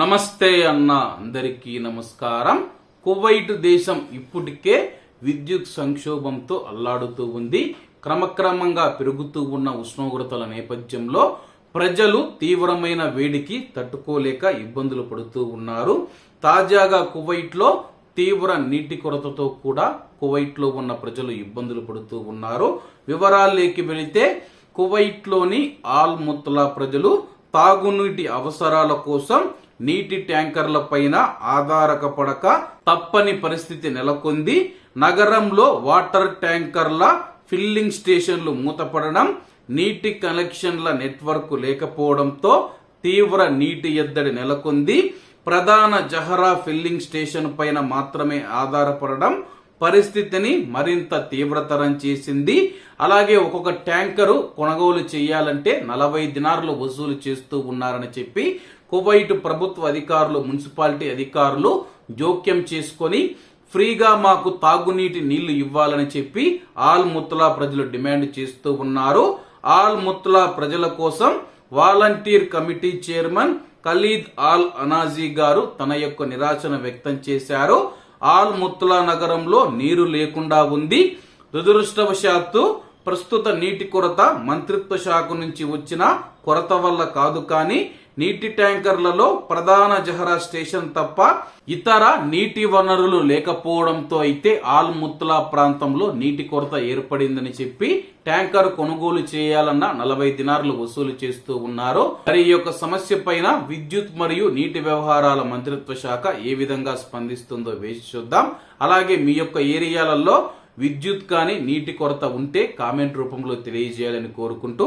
నమస్తే అన్న అందరికీ నమస్కారం. కువైట్ దేశం ఇప్పటికే విద్యుత్ సంక్షోభంతో అల్లాడుతూ ఉంది. క్రమక్రమంగా పెరుగుతూ ఉన్న ఉష్ణోగ్రతల నేపథ్యంలో ప్రజలు తీవ్రమైన వేడికి తట్టుకోలేక ఇబ్బందులు పడుతూ ఉన్నారు. తాజాగా కువైట్లో తీవ్ర నీటి కొరతతో కూడా కువైట్లో ఉన్న ప్రజలు ఇబ్బందులు పడుతూ ఉన్నారు. వివరాల్లోకి వెళితే కువైట్లోని ఆల్ ముత్తలా ప్రజలు తాగునీటి అవసరాల కోసం నీటి ట్యాంకర్ల పైన ఆధారపడక తప్పని పరిస్థితి నెలకొంది. నగరంలో వాటర్ ట్యాంకర్ల ఫిల్లింగ్ స్టేషన్లు మూతపడడం నీటి కనెక్షన్ల నెట్వర్క్ లేకపోవడంతో తీవ్ర నీటి ఎద్దడి నెలకొంది. ప్రధాన జహరా ఫిల్లింగ్ స్టేషన్ పైన మాత్రమే ఆధారపడడం పరిస్థితిని మరింత తీవ్రతరం చేసింది. అలాగే ఒక్కొక్క ట్యాంకరు కొనుగోలు చేయాలంటే నలభై దినార్లు వసూలు చేస్తూ ఉన్నారని చెప్పి కువైట్ ప్రభుత్వ అధికారులు మున్సిపాలిటీ అధికారులు జోక్యం చేసుకొని ఫ్రీగా మాకు తాగునీటి నీళ్ళు ఇవ్వాలని చెప్పి ఆల్ ముత్లా ప్రజలు డిమాండ్ చేస్తూ ఉన్నారు. ఆల్ ముత్లా ప్రజల కోసం volunteer committee chairman Khalid Al Anazi గారు తన యొక్క నిరాశను వ్యక్తం చేశారు. ఆల్ ముత్లా నగరంలో నీరు లేకుండా ఉంది. దురదృష్టవశాత్తు ప్రస్తుత నీటి కొరత మంత్రిత్వ శాఖ నుంచి వచ్చిన కొరత వల్ల కాదు కానీ నీటి ట్యాంకర్లలో ప్రధాన జహరా స్టేషన్ తప్ప ఇతర నీటి వనరులు లేకపోవడంతో అయితే ఆల్ముత్తులా ప్రాంతంలో నీటి కొరత ఏర్పడిందని చెప్పి ట్యాంకర్ కొనుగోలు చేయాలన్న నలభై దినార్లు వసూలు చేస్తూ ఉన్నారు. మరి ఈ యొక్క సమస్య పైన విద్యుత్ మరియు నీటి వ్యవహారాల మంత్రిత్వ శాఖ ఏ విధంగా స్పందిస్తుందో వేసి చూద్దాం. అలాగే మీ యొక్క ఏరియాలలో విద్యుత్ కానీ నీటి కొరత ఉంటే కామెంట్ రూపంలో తెలియజేయాలని కోరుకుంటూ